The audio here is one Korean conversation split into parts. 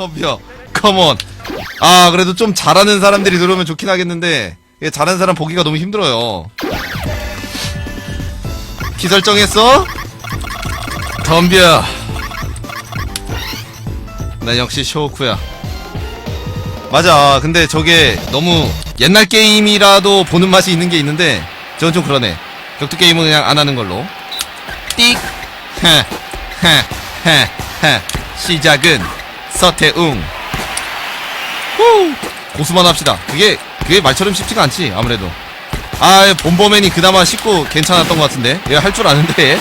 덤벼 컴온. 아 그래도 좀 잘하는 사람들이 들어오면 좋긴 하겠는데 이게 잘하는 사람 보기가 너무 힘들어요. 키 설정했어? 덤벼. 난 역시 쇼쿠야. 맞아. 근데 저게 너무 옛날 게임이라도 보는 맛이 있는 게 있는데 저건 좀 그러네. 격투 게임은 그냥 안 하는 걸로. 띡. 헤헤헤헤. 시작은 서태웅. 후 고수만 합시다. 그게 그게 말처럼 쉽지가 않지 아무래도. 아 본보맨이 그나마 쉽고 괜찮았던 것 같은데. 얘 할 줄 아는데. 얘?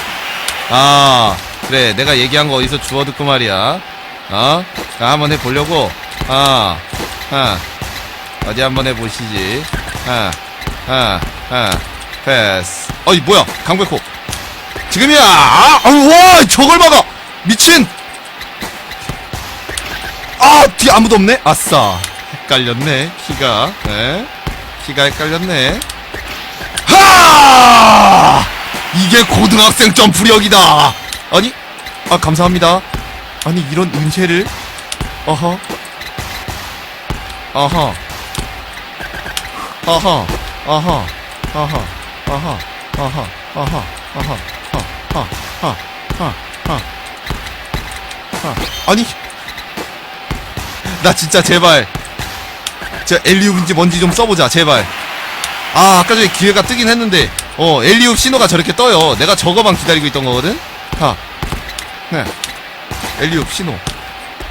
아 그래. 내가 얘기한 거 어디서 주워 듣고 말이야. 어? 자, 한번 해보려고. 아, 아. 어디 한번 해보시지. 아, 아, 아. 패스. 어이 뭐야. 강백호. 지금이야. 아, 아우, 와 저걸 막아. 미친 아 뒤에 아무도 없네? 아싸. 헷갈렸네 키가. 네. 키가 헷갈렸네. 하! 이게 고등학생 점프력이다. 아니 아 감사합니다. 아니 이런 은혜를? 어허. 어허. 어허. 어허. 어허. 어허. 어허. 어허. 어허. 하하하하하. 아니 나 진짜 제발. 저 엘리웁인지 뭔지 좀 써보자 제발. 아 아까 전에 기회가 뜨긴 했는데. 어 엘리웁 신호가 저렇게 떠요. 내가 저거만 기다리고 있던 거거든? 하 네. 엘리웁 신호.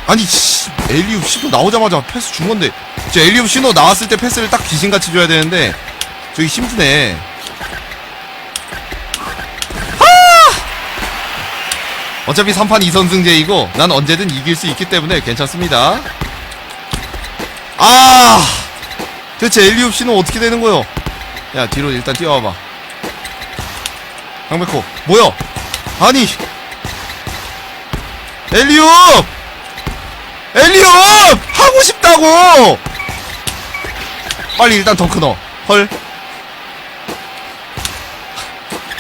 아니 씨 엘리웁 신호 나오자마자 패스 준 건데. 저 엘리웁 신호 나왔을 때 패스를 딱 귀신같이 줘야 되는데. 저기 힘드네 어차피 3판 2선승제이고 난 언제든 이길 수 있기 때문에 괜찮습니다 아! 대체 엘리웁 신호 어떻게 되는 거요? 야 뒤로 일단 뛰어와봐. 강백호 뭐야 아니! 엘리웁 엘리웁 하고 싶다고! 빨리 일단 덩크 넣어. 헐.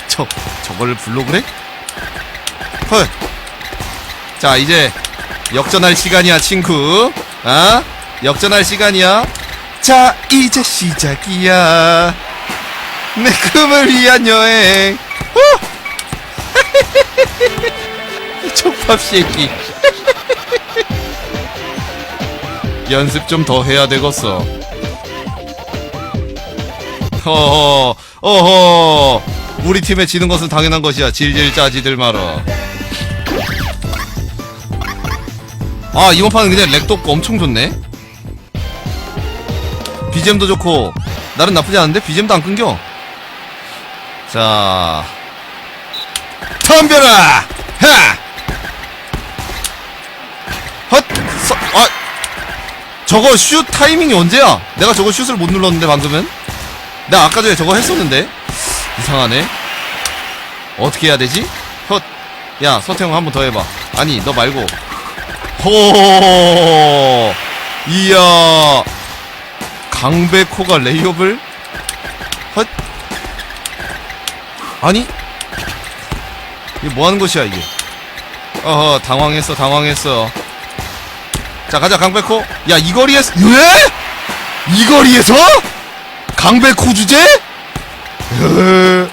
저, 저거를 불러 그래? 헐. 자, 이제 역전할 시간이야, 친구. 아? 역전할 시간이야. 자, 이제 시작이야. 내 꿈을 위한 여행. 후! 촉밥 새끼. 연습 좀 더 해야 되겠어. 어허, 어허. 우리 팀에 지는 것은 당연한 것이야. 질질 짜지들 말아. 아, 이번 판은 그냥 렉도 없고 엄청 좋네? BGM도 좋고, 나름 나쁘지 않은데? BGM도 안 끊겨. 자. 덤벼라! 하! 헛! 서, 아! 저거 슛 타이밍이 언제야? 내가 저거 슛을 못 눌렀는데, 방금은? 내가 아까 전에 저거 했었는데? 이상하네. 어떻게 해야 되지? 헛. 야, 서태형 한번 더 해봐. 아니, 너 말고. 호. 이야. 강백호가 레이업을? 헛. 아니? 이게 뭐 하는 것이야, 이게? 어허, 당황했어, 당황했어. 자, 가자, 강백호. 야, 이 거리에서, 왜? 이 거리에서? 강백호 주제? 으,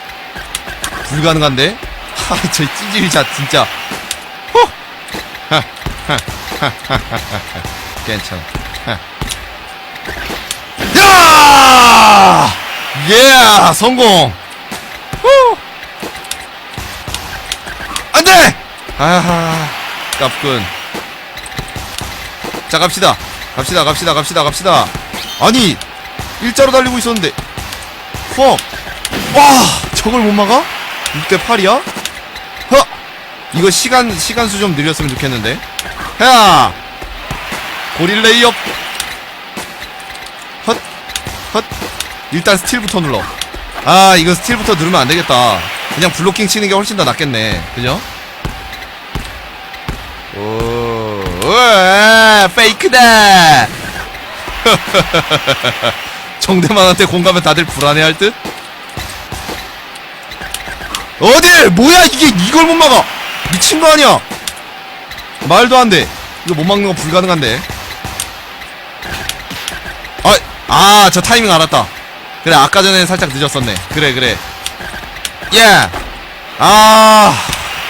불가능한데? 하, 저 찌질자 진짜. 호! 괜찮아. 하. 야! 예! 성공! 후! 안 돼! 아하, 깝군. 자, 갑시다. 갑시다, 갑시다, 갑시다, 갑시다. 아니, 일자로 달리고 있었는데. 퍽! 와! 저걸 못 막아? 6대 8이야? 허! 이거 시간, 시간수 좀 늘렸으면 좋겠는데. 야! 고릴레이업! 일단 스틸부터 눌러. 아, 이거 스틸부터 누르면 안 되겠다. 그냥 블로킹 치는 게 훨씬 더 낫겠네. 그죠? 오, 우와, 페이크다! 정대만한테 공감면 다들 불안해할 듯? 어딜! 뭐야 이게 이걸 못 막아! 미친 거 아니야! 말도 안 돼. 이거 못 막는 거 불가능한데. 아, 아, 저 타이밍 알았다. 그래, 아까 전에 살짝 늦었었네. 그래, 그래. 예! 아,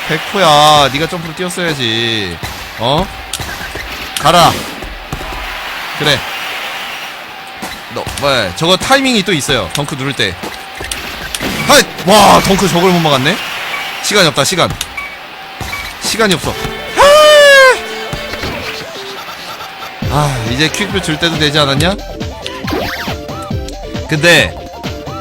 백호야. 네가 점프를 뛰었어야지. 어? 가라. 그래. 너, 뭐, 저거 타이밍이 또 있어요. 덩크 누를 때. 하이! 와, 덩크 저걸 못 막았네? 시간이 없다, 시간. 시간이 없어. 아, 이제 퀵뷰 줄 때도 되지 않았냐? 근데,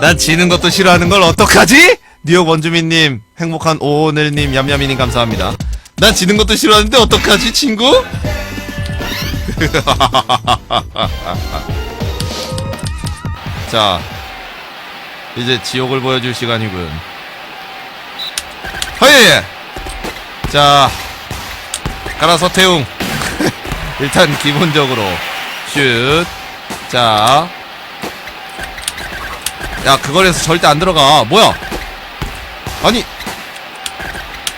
난 지는 것도 싫어하는 걸 어떡하지? 뉴욕 원주민님, 행복한 오늘님, 얌얌이님 감사합니다. 난 지는 것도 싫어하는데 어떡하지, 친구? 자, 이제 지옥을 보여줄 시간이군. 허예! 자, 가라 서태웅. 일단 기본적으로 슛. 자, 야 그걸 해서 절대 안 들어가. 뭐야? 아니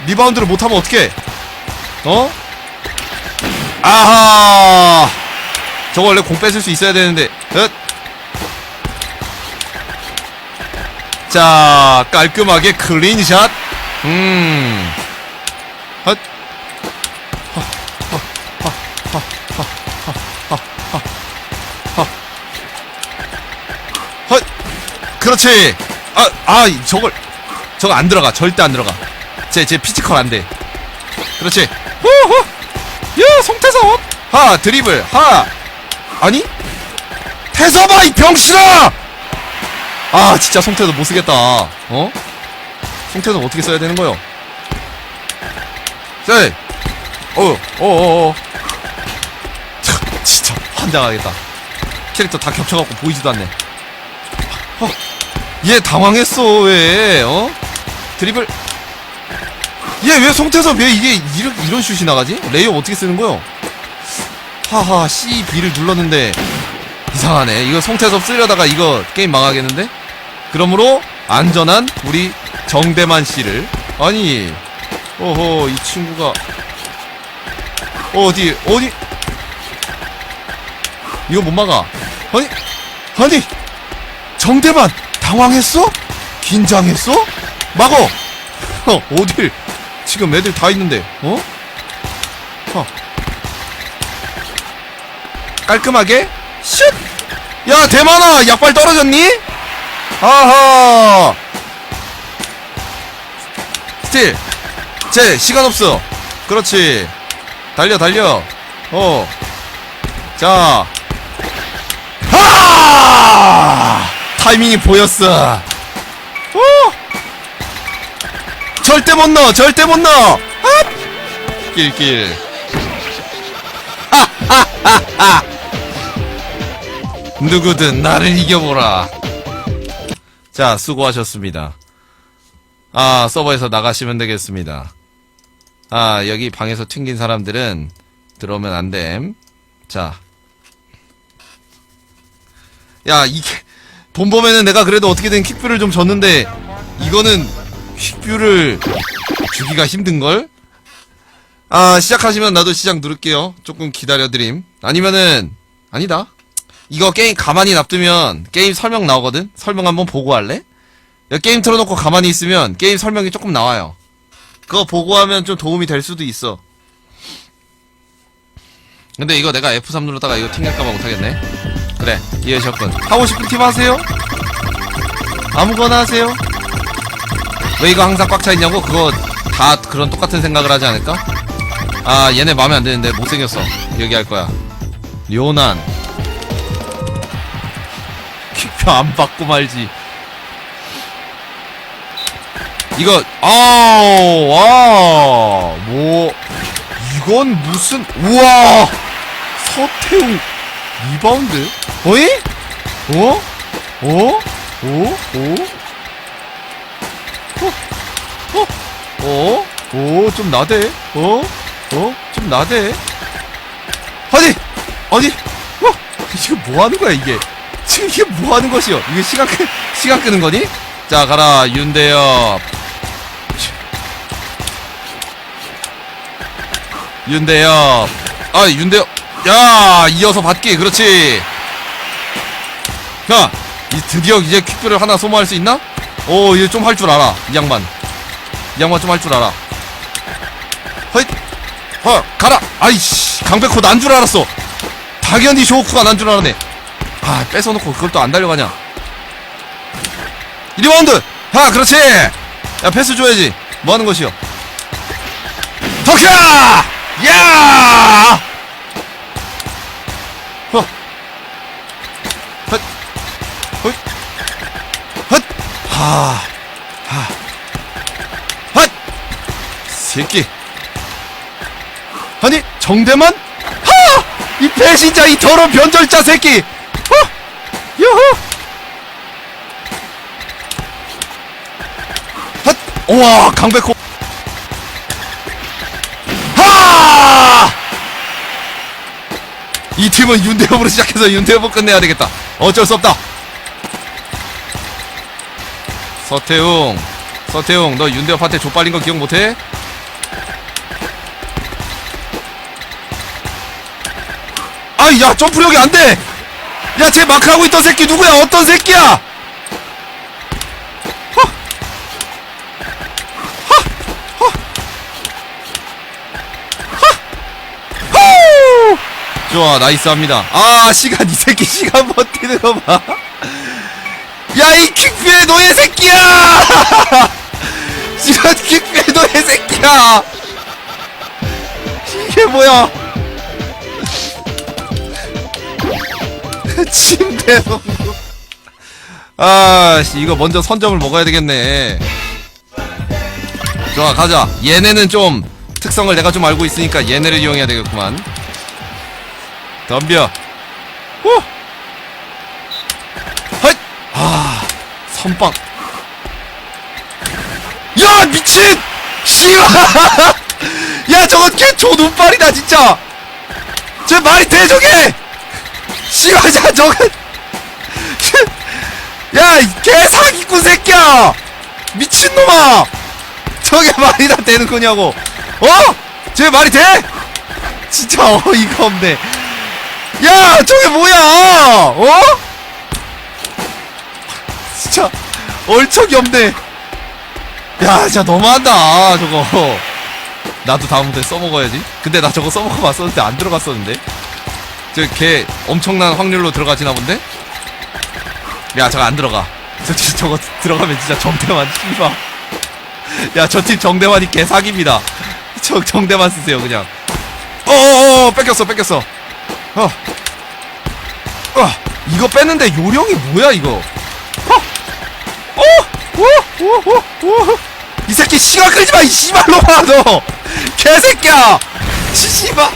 리바운드를 못하면 어떡해? 어? 아하! 저거 원래 공 뺏을 수 있어야 되는데. 엇. 자, 깔끔하게 클린샷. 음. 그렇지. 아, 아, 저걸. 저거 안 들어가. 절대 안 들어가. 제, 제 피지컬 안 돼. 그렇지. 후후. 야, 송태섭. 하, 드리블. 하. 아니? 태섭아, 이 병신아! 아, 진짜 송태섭 못 쓰겠다. 어? 송태섭 어떻게 써야 되는 거요? 자, 어, 어, 어, 진짜 환장하겠다. 캐릭터 다 겹쳐갖고 보이지도 않네. 어, 얘 당황했어 왜? 어? 드리블. 얘 왜 송태섭 왜 이게 이런 이런 슛이 나가지? 레이업 어떻게 쓰는 거요? 하하 C B를 눌렀는데 이상하네. 이거 송태섭 쓰려다가 이거 게임 망하겠는데? 그러므로 안전한 우리 정대만 씨를 아니 어허 이 친구가 어디 어디 이거 못 막아 아니 아니 정대만 당황했어? 긴장했어? 막어 어 어딜 지금 애들 다 있는데 어? 어. 깔끔하게 슛! 야 대만아 약발 떨어졌니? 아하 스틸 제 시간 없어 그렇지 달려 달려 어 자 하! 타이밍이 보였어 오! 절대 못 넣어 절대 못 넣어 아! 길길 누구든 나를 이겨보라. 자, 수고하셨습니다. 아, 서버에서 나가시면 되겠습니다. 아, 여기 방에서 튕긴 사람들은 들어오면 안 됨. 자. 야, 이게, 본범에는 내가 그래도 어떻게든 킥뷰를 좀 줬는데, 이거는 킥뷰를 주기가 힘든걸? 아, 시작하시면 나도 시작 누를게요. 조금 기다려드림. 아니면은, 아니다. 이거 게임 가만히 놔두면 게임 설명 나오거든? 설명 한번 보고 할래? 야, 게임 틀어놓고 가만히 있으면 게임 설명이 조금 나와요. 그거 보고 하면 좀 도움이 될 수도 있어. 근데 이거 내가 F3 누르다가 이거 튕길까봐 못하겠네. 그래, 이해하셨군. 하고 싶은 팀 하세요? 아무거나 하세요? 왜 이거 항상 꽉 차있냐고? 그거 다 그런 똑같은 생각을 하지 않을까? 아, 얘네 마음에 안 드는데 못생겼어. 여기 할 거야. 요난. 킥표 안 받고 말지. 이거, 아우, 와, 뭐, 이건 무슨, 우와! 서태웅, 리바운드? 어이? 어? 어? 어? 어? 어? 어? 어? 좀 나대? 어? 어? 좀 나대? 아니! 아니! 어? 이거 뭐 하는 거야, 이게? 지금 이게 뭐 하는 것이요? 이게 시간 끄, 시간 끄는 거니? 자, 가라, 윤대엽. 윤대엽. 아 윤대요 야 이어서 받기 그렇지 야 이 드디어 이제 퀵뷰를 하나 소모할 수 있나? 오 이제 좀할 줄 알아 이 양반. 이 양반 좀 할 줄 알아. 허잇! 어 가라! 아이씨 강백호 난 줄 알았어. 당연히 쇼크가 난 줄 알았네. 아 뺏어놓고 그걸 또 안 달려가냐. 리바운드! 아 그렇지! 야 패스 줘야지. 뭐 하는 것이요? 덕샤 야! 허. 하. 하. 헛. 새끼. 아니, 정대만? 하! 이 배신자, 이 더러운 변절자 새끼! 어! 유후! 헛! 우와, 강백호. 하! 이 팀은 윤대엽으로 시작해서 윤대엽으로 끝내야 되겠다. 어쩔 수 없다. 서태웅, 서태웅, 너 윤대엽한테 족발린 거 기억 못해? 아이, 야, 점프력이 안 돼! 야, 쟤 마크하고 있던 새끼 누구야? 어떤 새끼야? 후! 좋아 나이스 합니다 아 시간 이 새끼 시간 버티는 거봐 야이 킥뷰의 노예 새끼야! 시간 킥뷰의 노예 새끼야! 이게 뭐야? 침대 농구 아 씨 이거 먼저 선점을 먹어야 되겠네. 좋아 가자. 얘네는 좀 특성을 내가 좀 알고 있으니까 얘네를 이용해야 되겠구만. 덤벼. 후 헛! 아 선빵. 야 미친! 씨발! 야 저건 개초 눈발이다 진짜! 저 말이 돼 저게! 씨발 자 저건 야이 개사기꾼 새끼야! 미친놈아! 저게 말이 다 되는 거냐고! 어? 저게 말이 돼? 진짜 어이가 없네. 야 저게 뭐야? 어? 진짜 얼척이 없네. 야 진짜 너무한다 저거. 나도 다음부터 써먹어야지. 근데 나 저거 써먹어 봤었는데 안 들어갔었는데? 저걔 엄청난 확률로 들어가지나 본데? 야 저거 안 들어가. 저, 저, 저거 들어가면 진짜 정대만 씨발. 야저 팀 정대만이 개사기입니다. 저 정대만 쓰세요 그냥. 어어어 뺏겼어 뺏겼어. 어. 어, 이거 뺐는데 요령이 뭐야 이거? 이 새끼 시간 끌지 마, 이 씨발로마 너, 개새끼야, 씨발,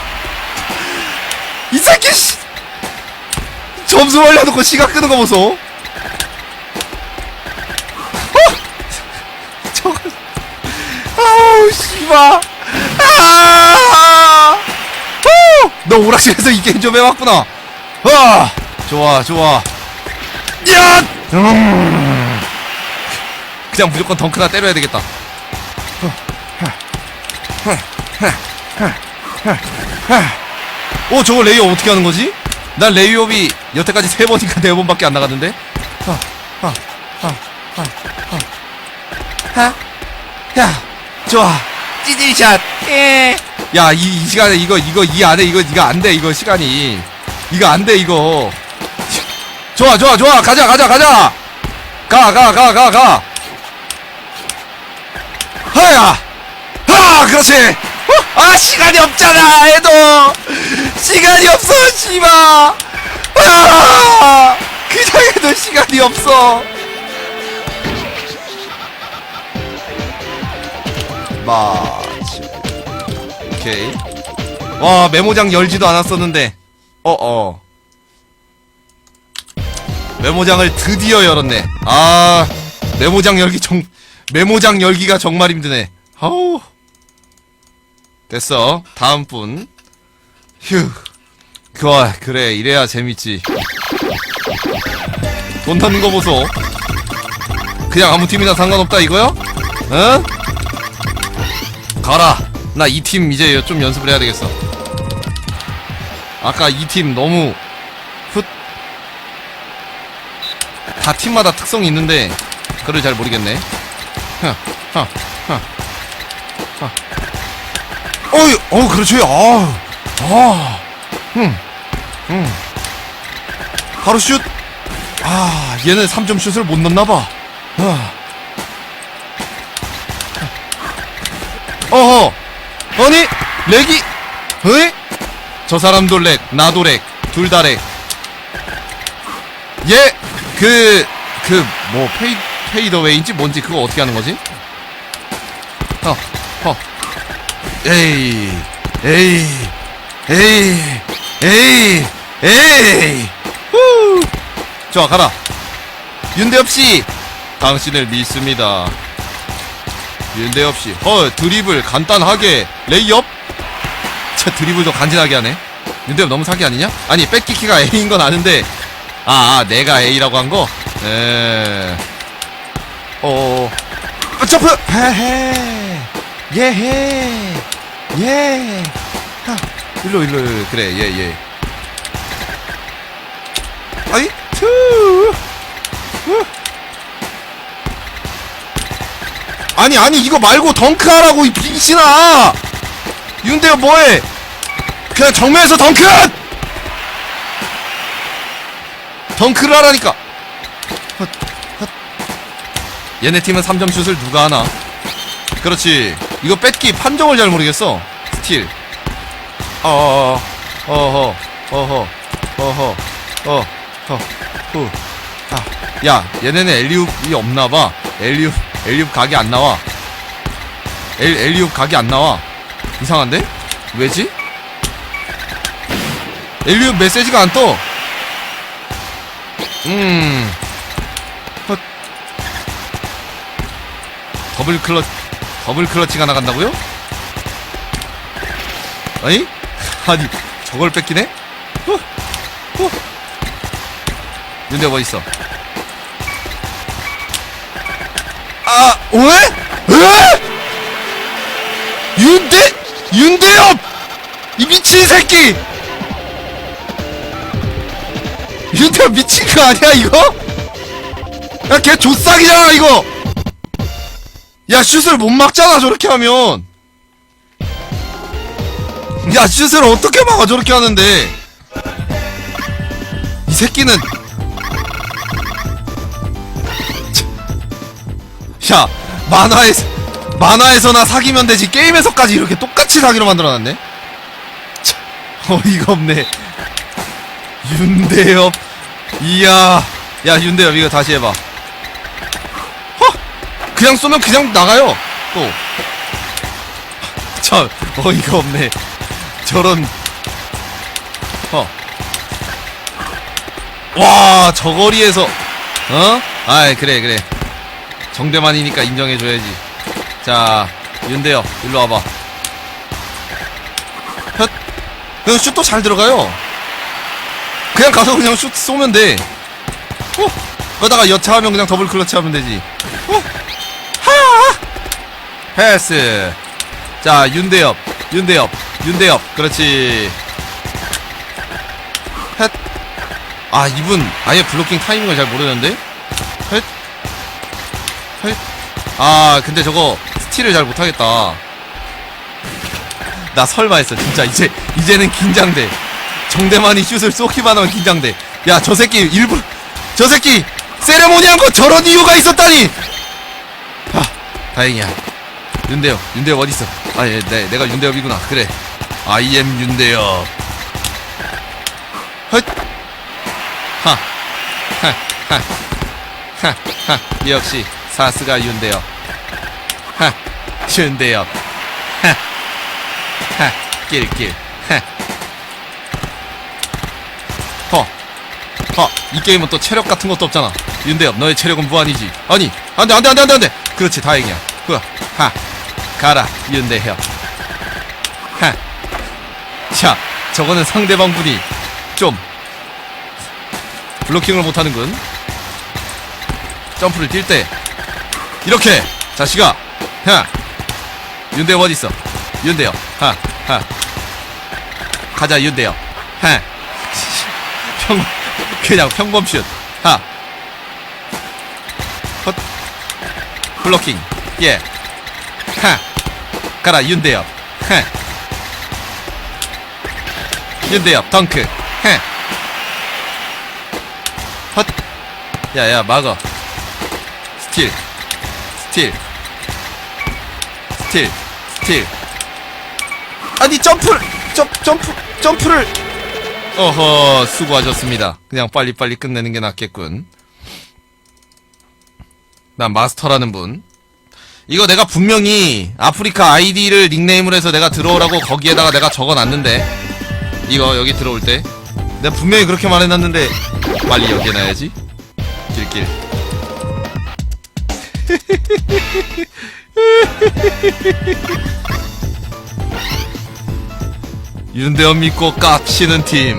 이 새끼 씨, 점수 올려놓고 시간 끄는 거 보소. 어, 저거, 아우 씨발, 아, 후! 너 오락실에서 이 게임 좀 해봤구나. 아, 좋아, 좋아. 야! 음. 그냥 무조건 덩크나 때려야 되겠다. 오, 저거 레이업 어떻게 하는 거지? 난 레이업이 여태까지 세 번인가 네 번밖에 안 나갔는데? 야, 좋아. 찌질샷. 예. 야, 이, 이 시간에 이거, 이거, 이 안에 이거, 이거 안 돼, 이거 시간이. 이거 안 돼, 이거. 좋아, 좋아, 좋아. 가자, 가자, 가자. 가, 가, 가, 가, 가. 하야. 하, 그렇지. 어? 아, 시간이 없잖아, 애도. 시간이 없어, 씨발. 아, 그냥 해도 시간이 없어. 마치. 오케이. 와, 메모장 열지도 않았었는데. 어어. 메모장을 드디어 열었네. 아, 메모장 열기 정, 메모장 열기가 정말 힘드네. 아우. 됐어. 다음 분. 휴. 그와, 그래. 이래야 재밌지. 돈 타는 거 보소. 그냥 아무 팀이나 상관없다 이거요? 응? 가라. 나 이 팀 이제 좀 연습을 해야 되겠어. 아까 이 팀 너무 훗. 다 팀마다 특성이 있는데 그걸 잘 모르겠네. 하, 하. 어이, 어, 그렇지. 아, 아, 음, 음. 바로 슛. 아, 얘는 3점 슛을 못 넣나봐. 아. 어허, 아니, 렉이, 어이? 저 사람도 렉, 나도 렉, 둘 다 렉. 얘, 그, 그, 뭐, 페이, 페이더웨이인지 뭔지 그거 어떻게 하는 거지? 어, 어. 에이, 에이, 에이, 에이, 에이. 후. 좋아, 가라. 윤대엽 씨, 당신을 믿습니다. 윤대엽 씨, 헐, 드리블 간단하게, 레이업? 저 드리블도 간지나게 하네. 윤대엽 너무 사기 아니냐? 아니, 백키키가 A인 건 아는데, 아, 아 내가 A라고 한 거? 에, 어, 어, 점프! 헤헤, 예헤, 예, 하, 일로, 일로, 일로, 그래, 예, 예. 아이, 투, 후. 아니, 아니, 이거 말고 덩크하라고, 이 빙신아! 윤대엽 뭐해? 그냥 정면에서 덩크! 덩크를 하라니까! 헛, 헛. 얘네 팀은 3점 슛을 누가 하나? 그렇지. 이거 뺏기 판정을 잘 모르겠어. 스틸. 어어어. 어허. 어허. 어허. 어. 어. 후. 아. 야, 얘네는 엘리웁이 없나봐. 엘리웁, 엘리웁 각이 안 나와. 엘, 엘리웁 각이 안 나와. 이상한데? 왜지? 엘리웁 메시지가 안 떠. 음. 더블 클러, 더블 클러치가 나간다고요? 아니? 아니, 저걸 뺏기네? 후, 후. 윤대 뭐 있어? 아, 왜? 에? 윤대, 윤대엽! 이 미친 새끼! 윤대엽 미친 거 아니야, 이거? 야, 걔 조싹이잖아, 이거! 야, 슛을 못 막잖아, 저렇게 하면! 야, 슛을 어떻게 막아, 저렇게 하는데! 이 새끼는. 야 만화에서 만화에서나 사귀면 되지 게임에서까지 이렇게 똑같이 사기로 만들어놨네? 참, 어이가 없네. 윤대엽. 이야. 야 윤대엽 이거 다시 해봐. 허 그냥 쏘면 그냥 나가요 또 참 어이가 없네 저런 허와 저 거리에서 어? 아이 그래 그래 정대만이니까 인정해줘야지. 자, 윤대엽, 일로 와봐. 헛. 그냥 슛도 잘 들어가요. 그냥 가서 그냥 슛 쏘면 돼. 후. 그러다가 여차하면 그냥 더블 클러치 하면 되지. 후. 하! 패스. 자, 윤대엽, 윤대엽, 윤대엽. 그렇지. 헷. 아, 이분 아예 블로킹 타이밍을 잘 모르는데? 헷. 헐? 아 근데 저거 스틸을 잘 못하겠다 나 설마 했어 진짜 이제 이제는 긴장돼 정대만이 슛을 쏘기만 하면 긴장돼 야 저 새끼 일부 저 새끼 세레모니 한 거 저런 이유가 있었다니 아 다행이야 윤대엽 윤대엽 어딨어 아예 네, 내가 윤대엽이구나 그래 I am 윤대엽 헛 하, 하, 하, 하, 하, 역시 사스가 윤대엽. 하, 윤대엽. 하, 하, 낄낄. 하. 허, 허, 이 게임은 또 체력 같은 것도 없잖아. 윤대엽, 너의 체력은 무한이지. 아니, 안 돼, 안 돼, 안 돼, 안 돼, 안 돼. 그렇지, 다행이야. 그, 하, 가라, 윤대엽. 하. 자, 저거는 상대방 분이 좀 블로킹을 못하는군. 점프를 뛸 때 이렇게 자식아 하 윤대엽 어디 있어 윤대엽 하하 가자 윤대엽 하. 평, 그냥 평범 슛. 하. 헛. 블로킹. 예. 하. 가라, 윤대엽. 하. 윤대엽, 덩크. 하. 헛. 야, 야, 막어. 스틸. 스틸. 스틸. 스틸. 아니, 점프를, 점, 점프, 점프를. 어허, 수고하셨습니다. 그냥 빨리빨리 끝내는 게 낫겠군. 난 마스터라는 분. 이거 내가 분명히 아프리카 아이디를 닉네임으로 해서 내가 들어오라고 거기에다가 내가 적어놨는데. 이거 여기 들어올 때. 내가 분명히 그렇게 말해놨는데. 빨리 여기에 놔야지. 길길. 윤대현 믿고 깝치는 팀.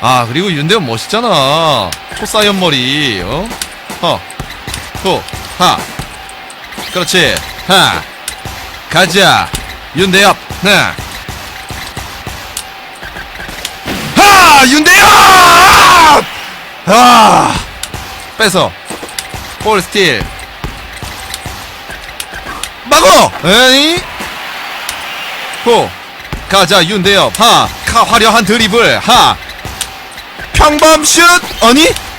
아, 그리고 윤대현 멋있잖아. 초사연 머리, 어? 허, 호, 하. 그렇지. 하. 가자. 윤대엽, 하. 하! 윤대엽! 아! 뺏어. 볼 스틸. 막어! 에이? 호. 가자, 윤대엽. 하. 카, 화려한 드리블. 하. 평범 슛! 아니?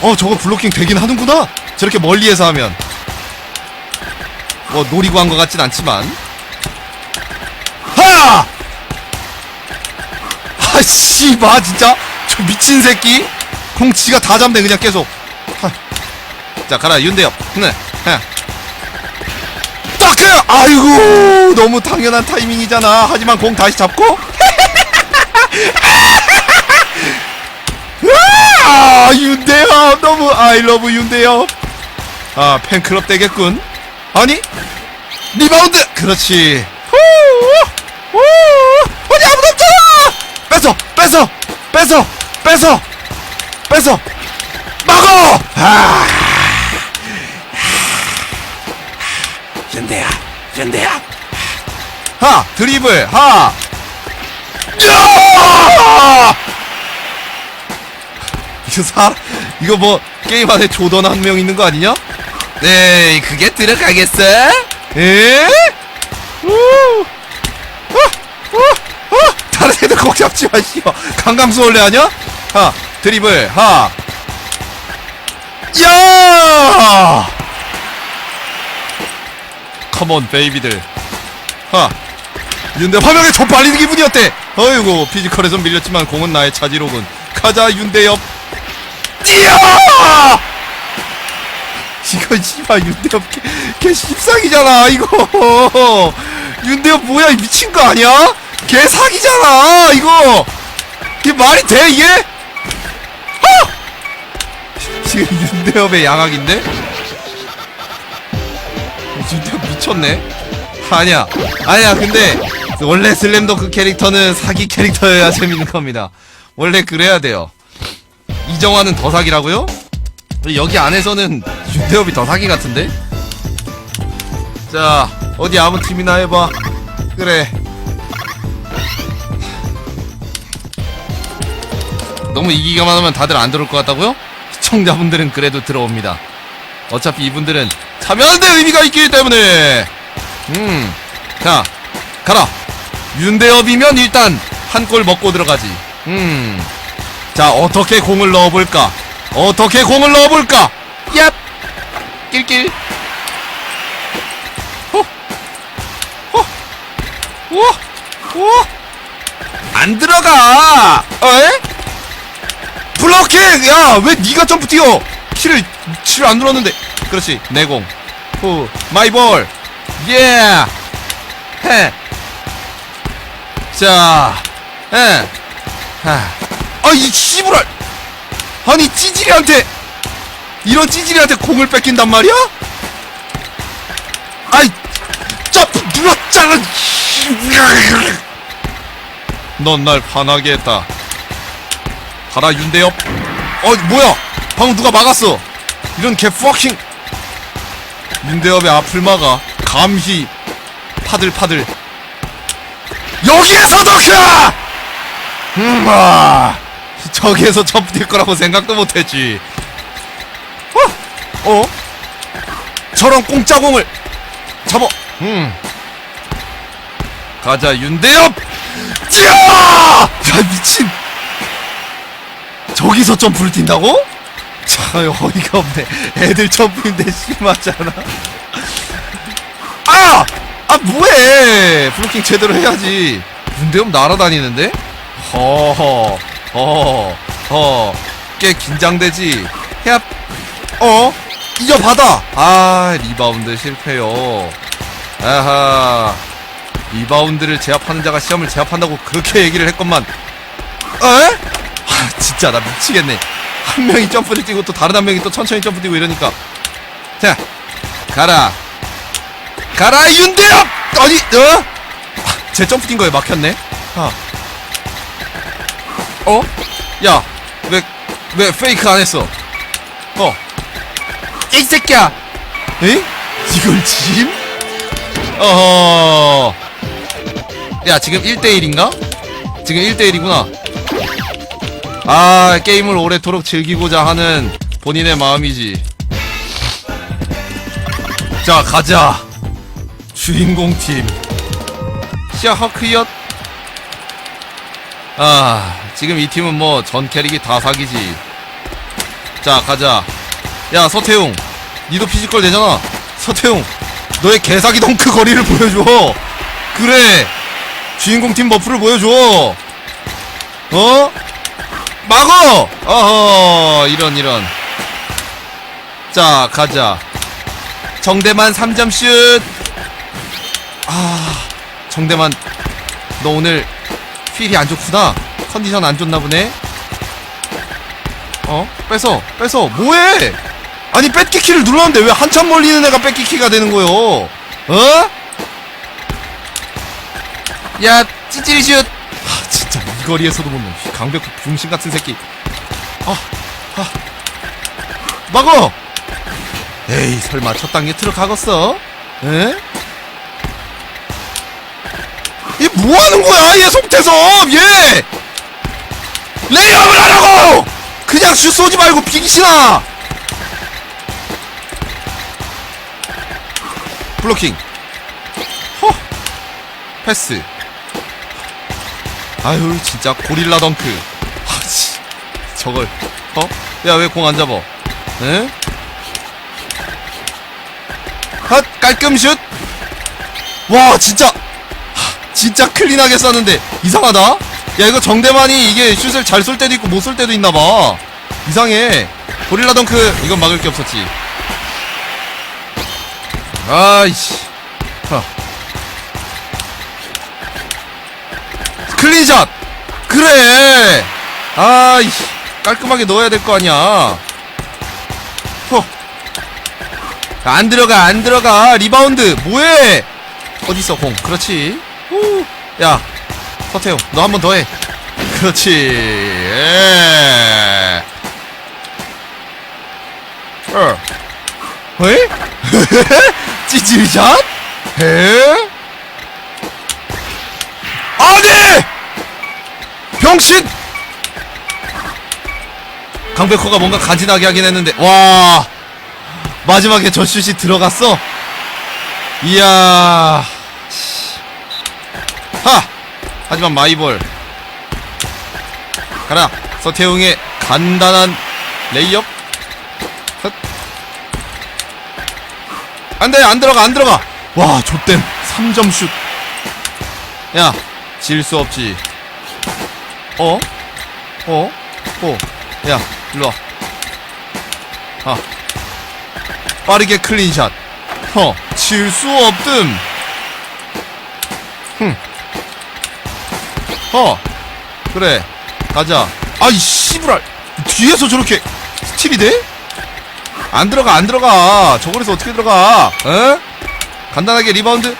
어, 저거 블로킹 되긴 하는구나. 저렇게 멀리에서 하면. 뭐, 노리고 한 것 같진 않지만. 하! 아, 씨바, 진짜. 저 미친 새끼. 공치가 다 잡네, 그냥 계속. 하. 자, 가라, 윤대엽. 네. 하. 더크! 아이고, 너무 당연한 타이밍이잖아. 하지만 공 다시 잡고. 아, 윤대엽! 너무 아이 러브 윤대엽. 아, 팬클럽 되겠군. 아니? 리바운드! 그렇지. 후! 후! 어디 아무도 없잖아! 뺏어! 뺏어! 뺏어! 뺏어! 뺏어! 막어! 아! 윤대야! 윤대야! 하! 드리블! 하! 야! 이거 사 이거 뭐 게임 안에 조던 한 명 있는 거 아니냐? 네, 그게 들어가겠어? 에? 우! 어! 어! 어! 다른 애들 꼭 잡지 마, 씨발. 강강수 원래 아냐? 하, 드리블, 하. 야! 컴온, 베이비들. 하. 윤대 화면에 저 발리는 기분이 어때? 어이구, 피지컬에선 밀렸지만 공은 나의 차지로군. 가자, 윤대엽. 뛰어! 이거 씨발 윤대엽 개, 개 십상이잖아 이거 윤대엽 뭐야 이 미친 거 아니야? 개 사기잖아 이거 이게 말이 돼 이게? 어! 지금 윤대엽의 양악인데? 윤대엽 미쳤네 아니야 아니야 근데 원래 슬램덩크 캐릭터는 사기 캐릭터여야 재밌는 겁니다 원래 그래야 돼요 이정화는 더 사기라고요? 여기 안에서는 윤대엽이 더 사기 같은데? 자 어디 아무 팀이나 해봐. 그래. 너무 이기기만 하면 다들 안 들어올 것 같다고요? 시청자분들은 그래도 들어옵니다. 어차피 이분들은 참여하는데 의미가 있기 때문에. 음자 가라. 윤대엽이면 일단 한 골 먹고 들어가지. 음 자 어떻게 공을 넣어볼까 어떻게 공을 넣어볼까 얍 낄낄 호! 호! 우와! 우와! 안 들어가! 어에? 블로킹! 야, 왜 네가 점프 뛰어? 키를, 키를 안 눌렀는데. 그렇지, 내공. 후, 마이 볼. 예! 해. 자, 해. 하. 아, 이 씨부랄! 아니, 찌질이한테! 이런 찌질이한테 공을 뺏긴단 말이야? 아이, 점프 눌렀잖아! 넌 날 반하게 했다. 가라, 윤대엽. 어, 뭐야? 방금 누가 막았어? 이런 개 퍼킹. 윤대엽의 앞을 막아. 감히 파들파들. 여기에서 덩크야! 음, 아, 저기에서 점프 뛸 거라고 생각도 못했지. 어? 어? 저런 공짜공을 잡어. 음. 가자 윤대엽. 찌야! 야 미친. 저기서 점프를 뛴다고? 참 어이가 없네. 애들 점프인데 심하잖아. 아! 아 뭐해? 블로킹 제대로 해야지. 윤대엽 날아다니는데? 허허 허허 허. 꽤 긴장되지. 해야 어? 이어받아! 아, 리바운드 실패요. 아하. 리바운드를 제압하는 자가 시험을 제압한다고 그렇게 얘기를 했건만. 에? 아, 진짜 나 미치겠네. 한 명이 점프를 뛰고 또 다른 한 명이 또 천천히 점프 뛰고 이러니까. 자, 가라. 가라, 윤대엽! 아니, 어? 아, 제 점프 뛴 거에 막혔네? 아. 어? 야, 왜, 왜 페이크 안 했어? 어. 이 새끼야! 에? 이걸 짐? 어허. 야, 지금 1대1인가? 지금 1대1이구나. 아, 게임을 오래도록 즐기고자 하는 본인의 마음이지. 자, 가자. 주인공 팀. 시아하크이엇. 아, 지금 이 팀은 뭐 전 캐릭이 다 사기지. 자, 가자. 야 서태웅. 니도 피지컬 되잖아. 서태웅 너의 개사기 덩크 거리를 보여줘. 그래. 주인공 팀 버프를 보여줘. 어? 막어! 어허 이런 이런. 자 가자. 정대만 3점 슛. 아, 정대만 너 오늘 필이 안 좋구나 컨디션 안 좋나 보네. 어? 뺏어. 뺏어. 뭐해? 아니 뺏기 키를 눌렀는데 왜 한참 멀리는 애가 뺏기 키가 되는 거요? 어? 야 찌찌리 슛. 아, 진짜 이 거리에서도 못 넣어 강백호 병신 같은 새끼. 아, 아. 막어! 에이 설마 첫 단계 트럭 하겠어? 에? 얘 뭐하는 거야? 얘 송태섭 얘 레이업을 하라고! 그냥 슛 쏘지 말고 비기시나 블로킹. 허! 패스. 아유 진짜 고릴라 덩크. 아씨. 저걸. 어? 야 왜 공 안 잡아? 에? 헛! 깔끔 슛와 진짜! 하, 진짜 클린하게 쐈는데 이상하다 야 이거 정대만이 이게 슛을 잘 쏠 때도 있고 못 쏠 때도 있나봐. 이상해. 고릴라 덩크 이건 막을 게 없었지. 아이씨. 하. 클린샷! 그래! 아이씨. 깔끔하게 넣어야 될 거 아니야. 허. 안 들어가 안 들어가. 리바운드. 뭐해? 어딨어 공? 그렇지. 후. 야 서태웅 너 한 번 더 해 그렇지 에. 어. 에? 찌질샷? 에? 아니! 병신! 강백호가 뭔가 간지나게 하긴 했는데 와 마지막에 저 슛이 들어갔어? 이야 씨. 하! 하지만 마이볼. 가라. 서태웅의 간단한 레이업. 헛. 안돼 안 들어가 안 들어가. 와 좆댐 3점 슛야 질 수 없지. 어? 어? 어? 야 일로와. 아. 빠르게 클린샷. 허 질 수 없듬 흠 허 그래 가자. 아이 씨부랄. 뒤에서 저렇게 스틸이 돼? 안 들어가 안 들어가. 저거에서 어떻게 들어가? 어? 간단하게 리바운드.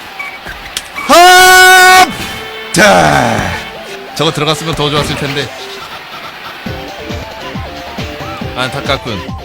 하! 자 저거 들어갔으면 더 좋았을 텐데. 안타깝군